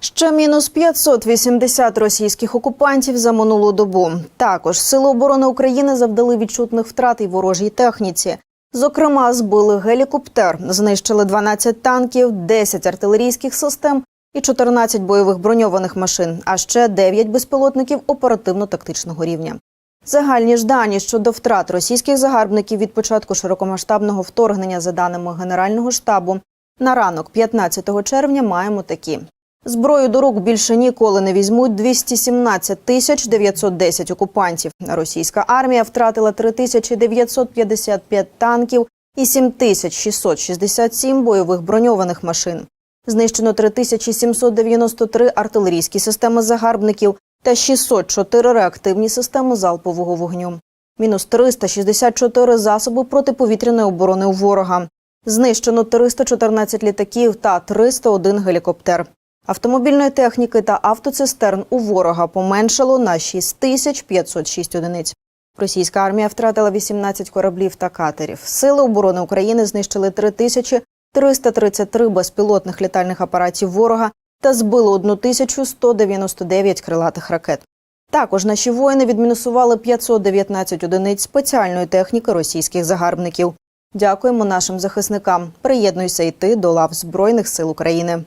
Ще мінус 580 російських окупантів за минулу добу. Також сили оборони України завдали відчутних втрат і ворожій техніці. Зокрема, збили гелікоптер, знищили 12 танків, 10 артилерійських систем і 14 бойових броньованих машин, а ще 9 безпілотників оперативно-тактичного рівня. Загальні ж дані щодо втрат російських загарбників від початку широкомасштабного вторгнення, за даними Генерального штабу, на ранок 15 червня маємо такі. Зброю до рук більше ніколи не візьмуть 217 тисяч 910 окупантів. Російська армія втратила 3955 танків і 7667 бойових броньованих машин. Знищено 3793 артилерійські системи загарбників та 604 реактивні системи залпового вогню. Мінус 364 засоби протиповітряної оборони у ворога. Знищено 314 літаків та 301 гелікоптер. Автомобільної техніки та автоцистерн у ворога поменшало на 6506 одиниць. Російська армія втратила 18 кораблів та катерів. Сили оборони України знищили 3333 безпілотних літальних апаратів ворога та збили 1199 крилатих ракет. Також наші воїни відмінусували 519 одиниць спеціальної техніки російських загарбників. Дякуємо нашим захисникам. Приєднуйся й ти до лав Збройних сил України.